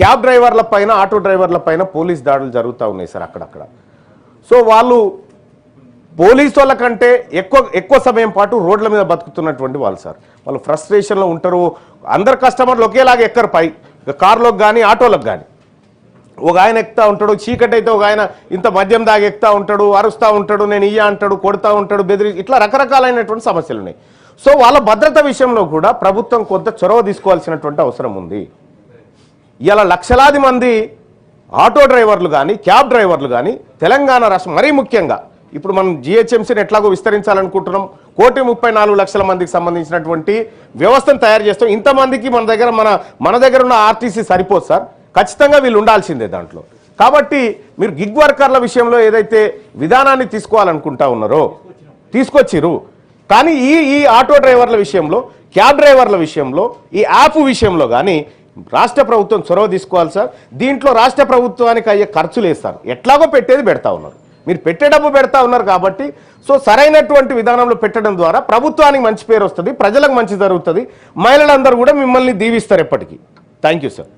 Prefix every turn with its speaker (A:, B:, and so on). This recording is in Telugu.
A: క్యాబ్ డ్రైవర్ల పైన ఆటో డ్రైవర్ల పైన పోలీస్ దాడులు జరుగుతూ ఉన్నాయి సార్ అక్కడక్కడ. సో వాళ్ళు పోలీసు వాళ్ళ కంటే ఎక్కువ ఎక్కువ సమయం పాటు రోడ్ల మీద బతుకుతున్నటువంటి వాళ్ళు సార్. వాళ్ళు ఫ్రస్ట్రేషన్లో ఉంటారు. అందరు కస్టమర్లు ఒకేలాగా ఎక్కరు పై కార్లోకి కానీ ఆటోలకు కానీ ఒక ఆయన ఎక్కుతా ఉంటాడు చీకటి అయితే ఒక ఆయన ఇంత మద్యం దాగి ఎక్కుతా ఉంటాడు అరుస్తూ ఉంటాడు నేను ఇయ్య అంటాడు కొడతా ఉంటాడు బెదిరి ఇట్లా రకరకాలైనటువంటి సమస్యలు ఉన్నాయి. సో వాళ్ళ భద్రత విషయంలో కూడా ప్రభుత్వం కొంత చొరవ తీసుకోవాల్సినటువంటి అవసరం ఉంది. ఇలా లక్షలాది మంది ఆటో డ్రైవర్లు కానీ క్యాబ్ డ్రైవర్లు కానీ తెలంగాణ రాష్ట్రం మరీ ముఖ్యంగా ఇప్పుడు మనం జిహెచ్ఎంసీని ఎట్లాగో విస్తరించాలనుకుంటున్నాం. కోటి ముప్పై నాలుగు లక్షల మందికి సంబంధించినటువంటి వ్యవస్థను తయారు చేస్తాం. ఇంతమందికి మన దగ్గర మన మన దగ్గర ఉన్న ఆర్టీసీ సరిపోదు సార్. ఖచ్చితంగా వీళ్ళు ఉండాల్సిందే దాంట్లో. కాబట్టి మీరు గిగ్ వర్కర్ల విషయంలో ఏదైతే విధానాన్ని తీసుకోవాలనుకుంటా ఉన్నారో తీసుకొచ్చిరు కానీ ఈ ఈ ఆటో డ్రైవర్ల విషయంలో క్యాబ్ డ్రైవర్ల విషయంలో ఈ యాప్ విషయంలో కానీ రాష్ట్ర ప్రభుత్వం చొరవ తీసుకోవాలి సార్. దీంట్లో రాష్ట్ర ప్రభుత్వానికి అయ్యే ఖర్చులు వేస్తారు ఎట్లాగో పెట్టేది పెడతా ఉన్నారు. మీరు పెట్టే డబ్బు పెడతా ఉన్నారు కాబట్టి సో సరైనటువంటి విధానంలో పెట్టడం ద్వారా ప్రభుత్వానికి మంచి పేరు వస్తుంది ప్రజలకు మంచి జరుగుతుంది మహిళలందరూ కూడా మిమ్మల్ని దీవిస్తారు ఎప్పటికీ. Thank you sir